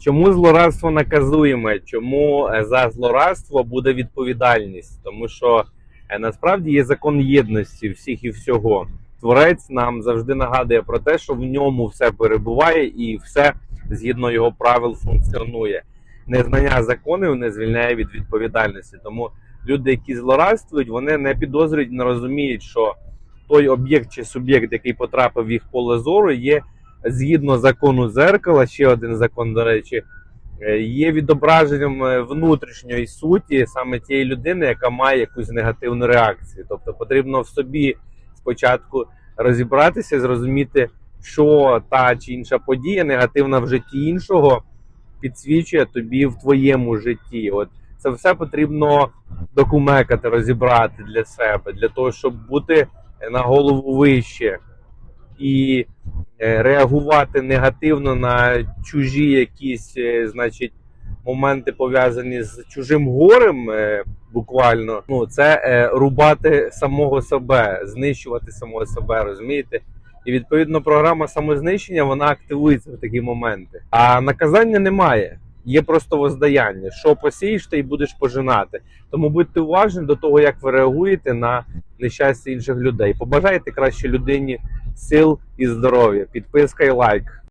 Чому злорадство наказуєме? Чому е, за злорадство буде відповідальність? Тому що е, насправді є закон єдності всіх і всього. Творець нам завжди нагадує про те, що в ньому все перебуває і все згідно його правил функціонує. Незнання законів не звільняє від відповідальності. Тому люди, які злорадствують, вони не підозрюють, не розуміють, що той об'єкт чи суб'єкт, який потрапив в їх поле зору, є згідно закону дзеркала, ще один закон, до речі, е, є відображенням е, внутрішньої суті саме тієї людини, яка має якусь негативну реакцію. Тобто потрібно в собі спочатку розібратися, зрозуміти, що та чи інша подія негативна в житті іншого підсвічує тобі в твоєму житті. От це все потрібно докумекати, розібрати для себе, для того, щоб бути на голову вище і реагувати негативно на чужі якісь, е, значить, моменти пов'язані з чужим горем, е, буквально, ну це е, рубати самого себе, знищувати самого себе, розумієте? І відповідно програма самознищення вона активується в такі моменти. А наказання немає. Є просто воздаяння. Що посієш, ти й будеш пожинати. Тому будьте уважні до того, як ви реагуєте на нещастя інших людей. Побажайте краще людині сил і здоров'я. Підписка і лайк.